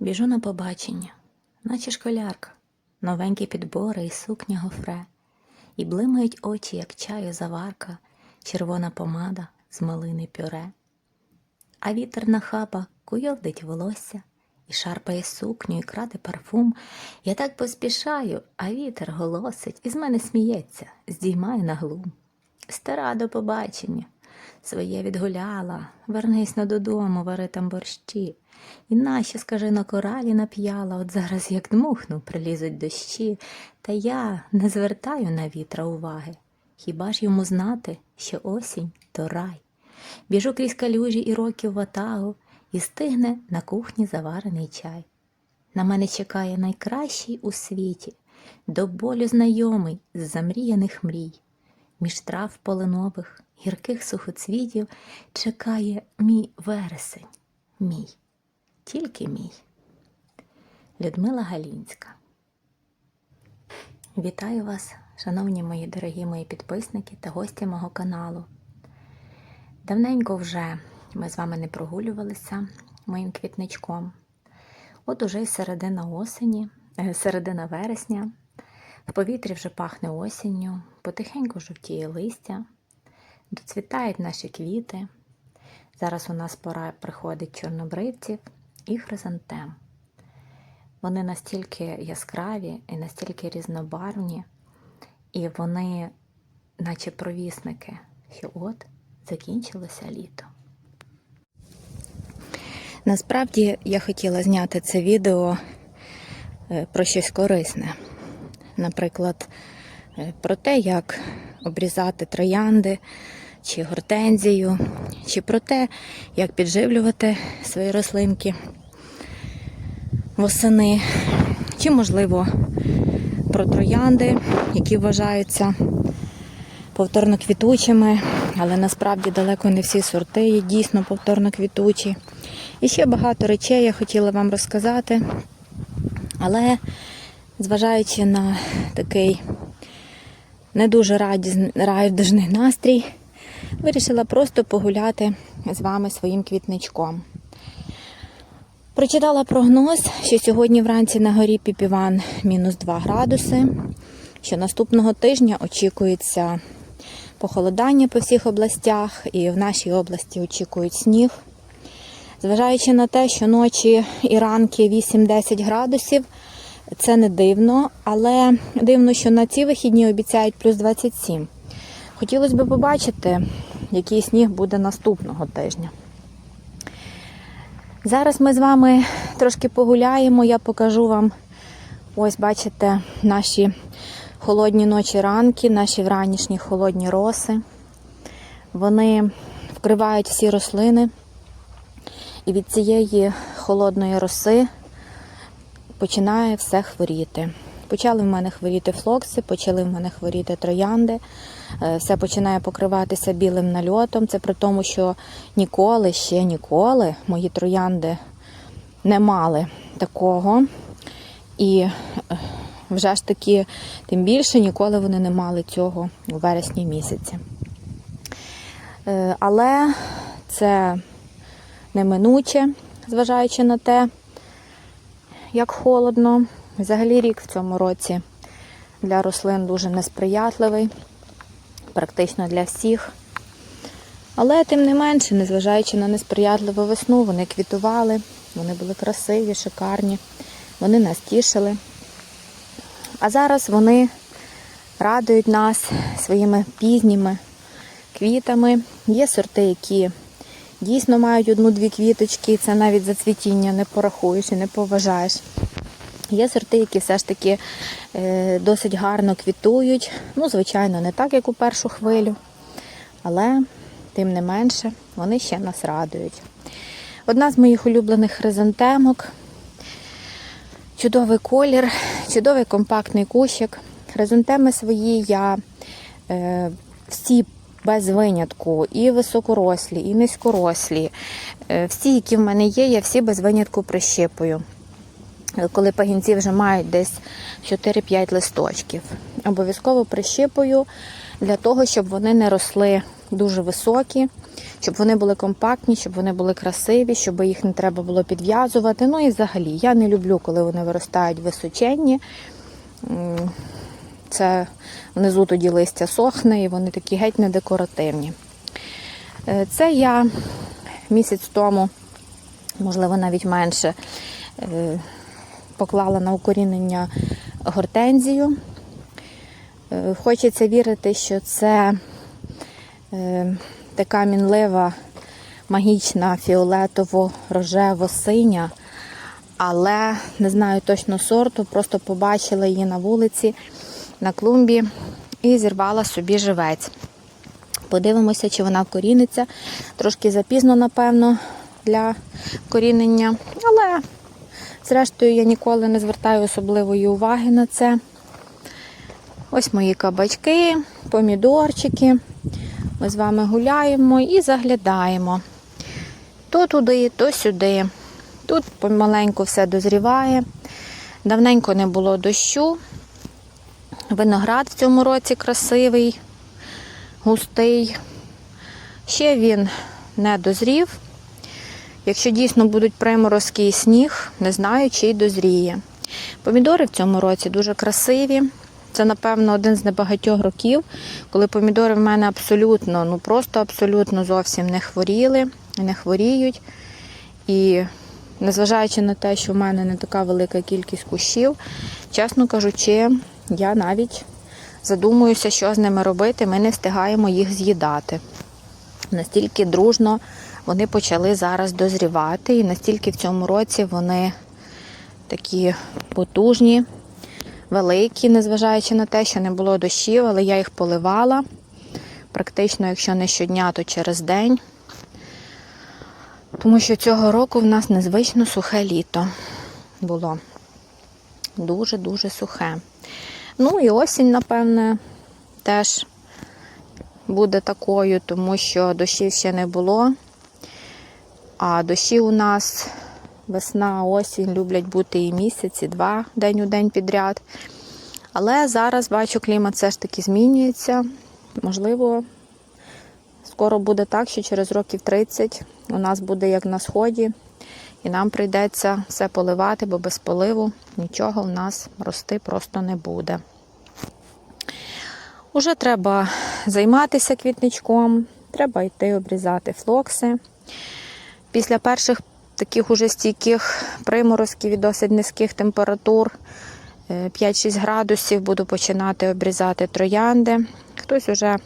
Біжу на побачення, наче школярка, новенькі підбори і сукня гофре, і блимають очі, як чаю заварка, червона помада з малини пюре. А вітер нахапа куйовдить волосся, і шарпає сукню, і краде парфум. Я так поспішаю, а вітер голосить, і з мене сміється, здіймає на глум. Стара до побачення, своє відгуляла, вернись на додому, вари там борщі. І наші, скажи, на коралі нап'яла, от зараз як дмухну, прилізуть дощі, та я не звертаю на вітра уваги. Хіба ж йому знати, що осінь то рай? Біжу крізь калюжі і років ватагу, і стигне на кухні заварений чай. На мене чекає найкращий у світі, до болю знайомий з замріяних мрій. Між трав полинових, гірких сухоцвітів чекає мій вересень, мій, тільки мій. Людмила Галінська. Вітаю вас, шановні мої дорогі мої підписники та гості мого каналу. Давненько вже ми з вами не прогулювалися моїм квітничком. От уже й середина осені, е, середина вересня, в повітрі вже пахне осінню, потихеньку жовтіє листя, доцвітають наші квіти. Зараз у нас пора приходить чорнобривців і хризантем. Вони настільки яскраві і настільки різнобарвні, і вони, наче провісники, що от закінчилося літо. Насправді я хотіла зняти це відео е, про щось корисне. Наприклад, е, про те, як обрізати троянди чи гортензію, чи про те, як підживлювати свої рослинки восени, чи, можливо, про троянди, які вважаються повторно квітучими, але насправді далеко не всі сорти є дійсно повторно квітучі. І ще багато речей я хотіла вам розказати, але зважаючи на такий не дуже радісний, радужний настрій, вирішила просто погуляти з вами своїм квітничком. Прочитала прогноз, що сьогодні вранці на горі Піпіван мінус 2 градуси, що наступного тижня очікується похолодання по всіх областях, і в нашій області очікують сніг. Зважаючи на те, що ночі і ранки 8-10 градусів, це не дивно, але дивно, що на ці вихідні обіцяють плюс 27. Хотілося б побачити, який сніг буде наступного тижня. Зараз ми з вами трошки погуляємо, я покажу вам, ось бачите, наші холодні ночі ранки, наші вранішні холодні роси. Вони вкривають всі рослини. І від цієї холодної роси починає все хворіти. Почали в мене хворіти флокси, почали в мене хворіти троянди, е, все починає покриватися білим нальотом. Це при тому, що ніколи, ще ніколи мої троянди не мали такого. І е, вже ж таки, тим більше ніколи вони не мали цього у вересні місяці. Е, Але це неминуче, зважаючи на те, як холодно. Взагалі рік в цьому році для рослин дуже несприятливий, практично для всіх. Але тим не менше, незважаючи на несприятливу весну, вони квітували, вони були красиві, шикарні, вони нас тішили. А зараз вони радують нас своїми пізніми квітами. Є сорти, які дійсно мають одну-дві квіточки, це навіть за цвітіння не порахуєш і не поважаєш. Є сорти, які все ж таки е, досить гарно квітують. Ну, звичайно, не так, як у першу хвилю, але тим не менше вони ще нас радують. Одна з моїх улюблених хризантемок. Чудовий колір, чудовий компактний кущик. Хризантеми свої я е, всі без винятку, і високорослі, і низькорослі. Е, всі, які в мене є, я всі без винятку прищипую. Коли пагінці вже мають десь 4-5 листочків. Обов'язково прищипую для того, щоб вони не росли дуже високі, щоб вони були компактні, щоб вони були красиві, щоб їх не треба було підв'язувати. Ну і взагалі, я не люблю, коли вони виростають височенні. Це внизу тоді листя сохне і вони такі геть не декоративні. Е, Це я місяць тому, можливо, навіть менше, е, поклала на укорінення гортензію. Е, Хочеться вірити, що це така мінлива, магічна фіолетово-рожево-синя, але не знаю точно сорту, просто побачила її на вулиці, на клумбі і зірвала собі живець. Подивимося, чи вона вкоріниться. Трошки запізно, напевно, для корінення. Але, зрештою, я ніколи не звертаю особливої уваги на це. Ось мої кабачки, помідорчики. Ми з вами гуляємо і заглядаємо. То туди, то сюди. Тут помаленьку все дозріває. Давненько не було дощу. Виноград в цьому році красивий, густий. Ще він не дозрів. Якщо дійсно будуть приморозки і сніг, не знаю, чи й дозріє. Помідори в цьому році дуже красиві. Це, напевно, один з небагатьох років, коли помідори в мене абсолютно, ну просто абсолютно зовсім не хворіли, не хворіють. І незважаючи на те, що в мене не така велика кількість кущів, чесно кажучи, я навіть задумуюся, що з ними робити. Ми не встигаємо їх з'їдати. Настільки дружно вони почали зараз дозрівати, і настільки в цьому році вони такі потужні, великі, незважаючи на те, що не було дощів, але я їх поливала. Практично, якщо не щодня, то через день. Тому що цього року в нас незвично сухе літо було. Дуже-дуже сухе. Ну і осінь, напевне, теж буде такою, тому що дощів ще не було. А дощі у нас весна, осінь люблять бути і місяці, два день у день підряд. Але зараз бачу, клімат все ж таки змінюється. Можливо, скоро буде так, що через років 30 у нас буде як на сході, і нам прийдеться все поливати, бо без поливу нічого в нас рости просто не буде. Уже треба займатися квітничком, треба йти обрізати флокси. Після перших таких уже стійких приморозків і досить низьких температур, е, 5-6 градусів, буду починати обрізати троянди. Хтось вже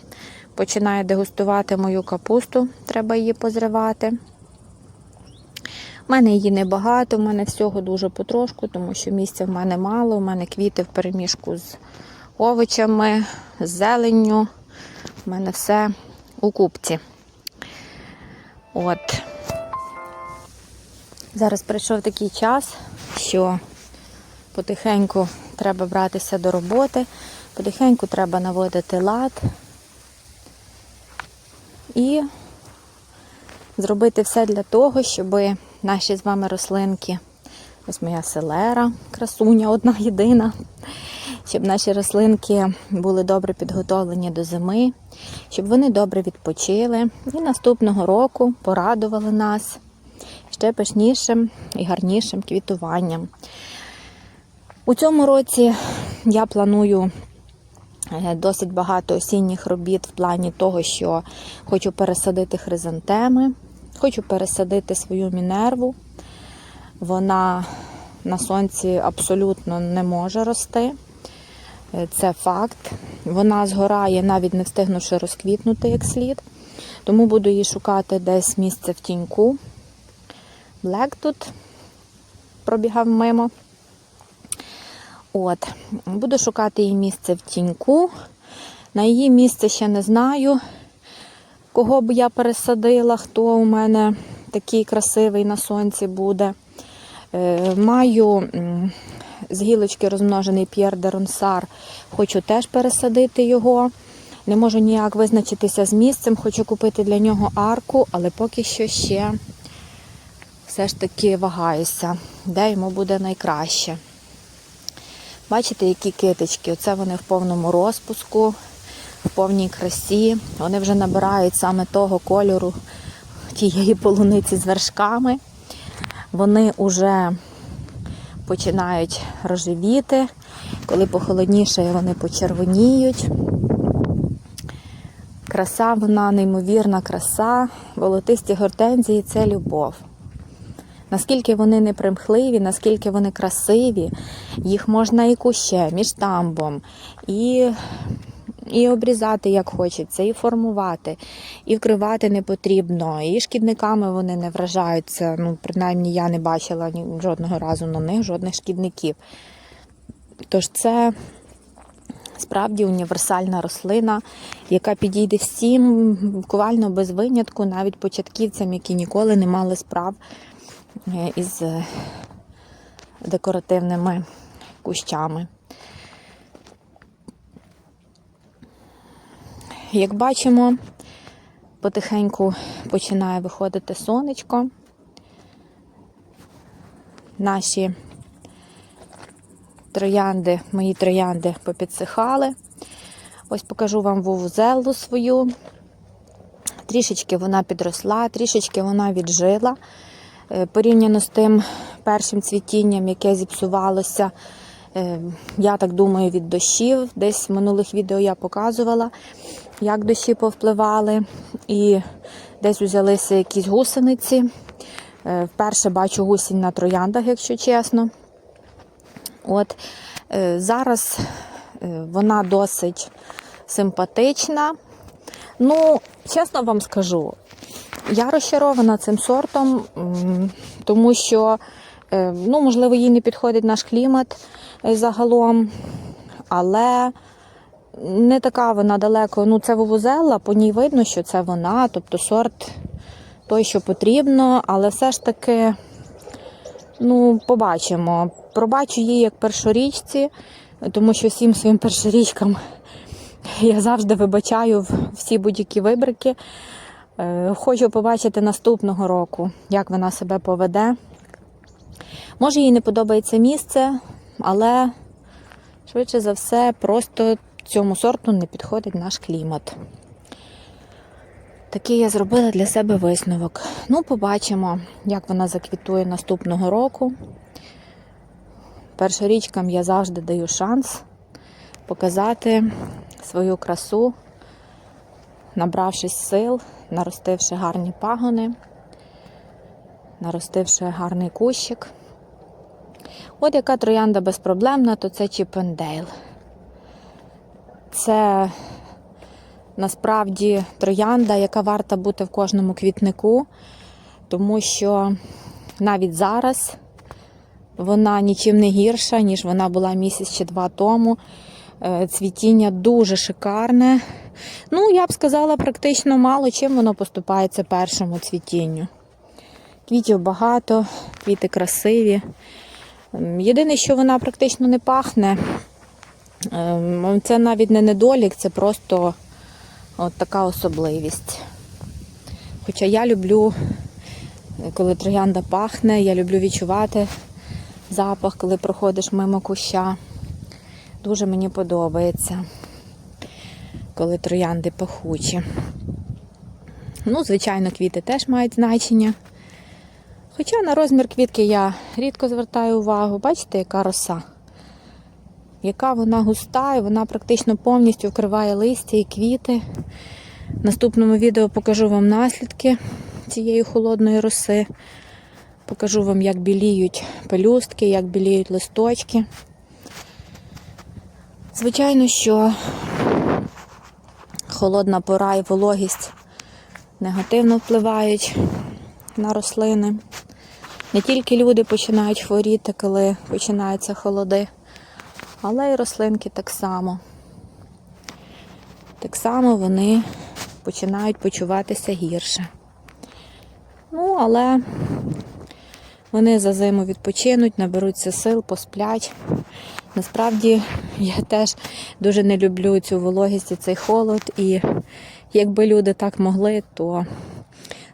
починає дегустувати мою капусту, треба її позривати. У мене її небагато, у мене всього дуже потрошку, тому що місця в мене мало. У мене квіти в переміжку з овочами, з зеленню. У мене все у купці. От. Зараз прийшов такий час, що потихеньку треба братися до роботи, потихеньку треба наводити лад і зробити все для того, щоб наші з вами рослинки, ось моя селера, красуня одна єдина, щоб наші рослинки були добре підготовлені до зими, щоб вони добре відпочили і наступного року порадували нас ще пишнішим і гарнішим квітуванням. У цьому році я планую е, досить багато осінніх робіт в плані того, що хочу пересадити хризантеми, хочу пересадити свою мінерву. Вона на сонці абсолютно не може рости. Е, Це факт. Вона згорає, навіть не встигнувши розквітнути як слід. Тому буду її шукати десь місце в тіньку. Блек тут пробігав мимо. От, буду шукати її місце в тіньку. На її місце ще не знаю, кого б я пересадила, хто у мене такий красивий на сонці буде. Е, Маю з гілочки розмножений П'єр де Ронсар. Хочу теж пересадити його. Не можу ніяк визначитися з місцем, хочу купити для нього арку, але поки що ще все ж таки вагаюся, де йому буде найкраще. Бачите, які китички? Оце вони в повному розпуску. В повній красі. Вони вже набирають саме того кольору тієї полуниці з вершками. Вони вже починають рожевіти. Коли похолодніше, вони почервоніють. Краса, вона неймовірна краса. Волотисті гортензії це любов. Наскільки вони непримхливі, наскільки вони красиві, їх можна і кущем, і штамбом, і, і обрізати як хочеться, і формувати, і вкривати не потрібно, і шкідниками вони не вражаються. Ну, принаймні, я не бачила жодного разу на них жодних шкідників. Тож це справді універсальна рослина, яка підійде всім буквально без винятку, навіть початківцям, які ніколи не мали справ е, із е, декоративними кущами. Як бачимо, потихеньку починає виходити сонечко. Наші троянди, мої троянди попідсихали. Ось покажу вам вувузелу свою. Трішечки вона підросла, трішечки вона віджила. Е, Порівняно з тим першим цвітінням, яке зіпсувалося, е, я так думаю, від дощів. Десь в минулих відео я показувала, як дощі повпливали. І десь узялися якісь гусениці. Е, Вперше бачу гусінь на трояндах, якщо чесно. От е, зараз е, вона досить симпатична. Ну, чесно вам скажу, я розчарована цим сортом, тому що, ну, можливо, їй не підходить наш клімат загалом, але не така вона далеко. Ну, це вувузела, по ній видно, що це вона, тобто сорт той, що потрібно, але все ж таки. Ну, побачимо. Пробачу її як першорічці, тому що всім своїм першорічкам я завжди вибачаю всі будь-які вибрики. Е, Хочу побачити наступного року, як вона себе поведе. Може, їй не подобається місце, але швидше за все, просто цьому сорту не підходить наш клімат. Такий я зробила для себе висновок. Ну, побачимо, як вона заквітує наступного року. Першорічкам я завжди даю шанс показати свою красу, набравшись сил, наростивши гарні пагони, наростивши гарний кущик. От яка троянда безпроблемна, то це Чіпендейл. Це насправді троянда, яка варта бути в кожному квітнику, тому що навіть зараз вона нічим не гірша, ніж вона була місяць чи два тому. Е, Цвітіння дуже шикарне. Ну, я б сказала, практично мало чим воно поступається першому цвітінню. Квітів багато, квіти красиві. Єдине, що вона практично не пахне, це навіть не недолік, це просто От така особливість. Хоча я люблю, коли троянда пахне, я люблю відчувати запах, коли проходиш мимо куща. Дуже мені подобається, коли троянди пахучі. Ну, звичайно, квіти теж мають значення. Хоча на розмір квітки я рідко звертаю увагу. Бачите, яка роса? Яка вона густа, і вона практично повністю вкриває листя і квіти. В наступному відео покажу вам наслідки цієї холодної роси. Покажу вам, як біліють пелюстки, як біліють листочки. Звичайно, що холодна пора і вологість негативно впливають на рослини. Не тільки люди починають хворіти, коли починаються холоди але й рослинки так само. Так само вони починають почуватися гірше. Ну, але вони за зиму відпочинуть, наберуться сил, посплять. Насправді я теж дуже не люблю цю вологість і цей холод. І якби люди так могли, то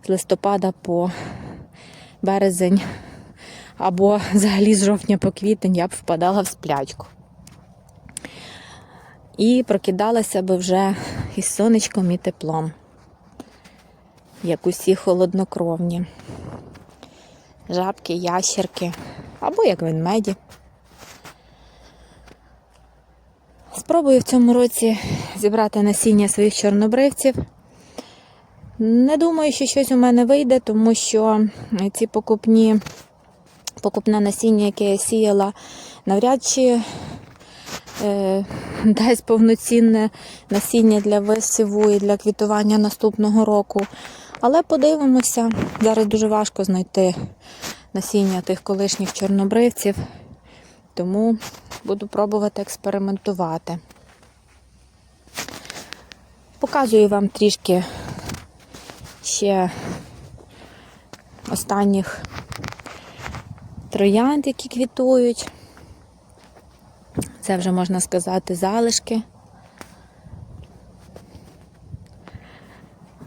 з листопада по березень або взагалі з жовтня по квітень я б впадала в сплячку. І прокидалася би вже із сонечком і теплом, як усі холоднокровні. Жабки, ящерки або як ведмеді. Спробую в цьому році зібрати насіння своїх чорнобривців. Не думаю, що щось у мене вийде, тому що ці покупні, покупне насіння, яке я сіяла, навряд чи дасть повноцінне насіння для висіву і для квітування наступного року. Але подивимося, зараз дуже важко знайти насіння тих колишніх чорнобривців, тому буду пробувати експериментувати. Показую вам трішки ще останніх троянд, які квітують. Це вже можна сказати залишки.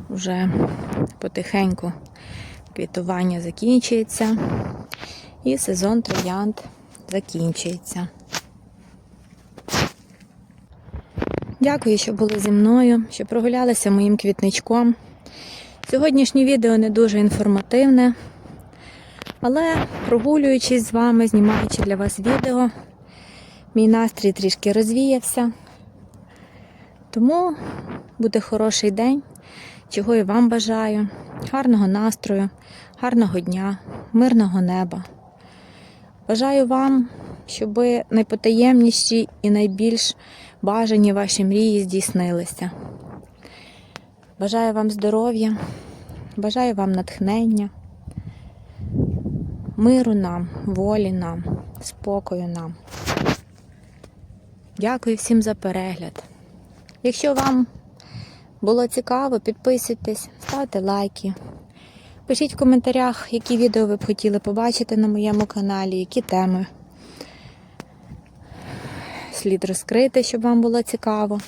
Вже потихеньку квітування закінчується і сезон троянд закінчується. Дякую, що були зі мною, що прогулялися моїм квітничком. Сьогоднішнє відео не дуже інформативне, але прогулюючись з вами, знімаючи для вас відео, мій настрій трішки розвіявся. Тому буде хороший день, чого і вам бажаю. Гарного настрою, гарного дня, мирного неба. Бажаю вам, щоб найпотаємніші і найбільш бажані ваші мрії здійснилися. Бажаю вам здоров'я, бажаю вам натхнення, миру нам, волі нам, спокою нам. Дякую всім за перегляд. Якщо вам було цікаво, підписуйтесь, ставте лайки. Пишіть в коментарях, які відео ви б хотіли побачити на моєму каналі, які теми слід розкрити, щоб вам було цікаво.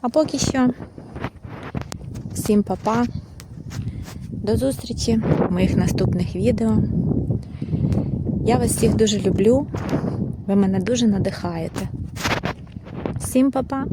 А поки що, всім па-па. До зустрічі в моїх наступних відео. Я вас всіх дуже люблю. Ви мене дуже надихаєте. Всім па-па!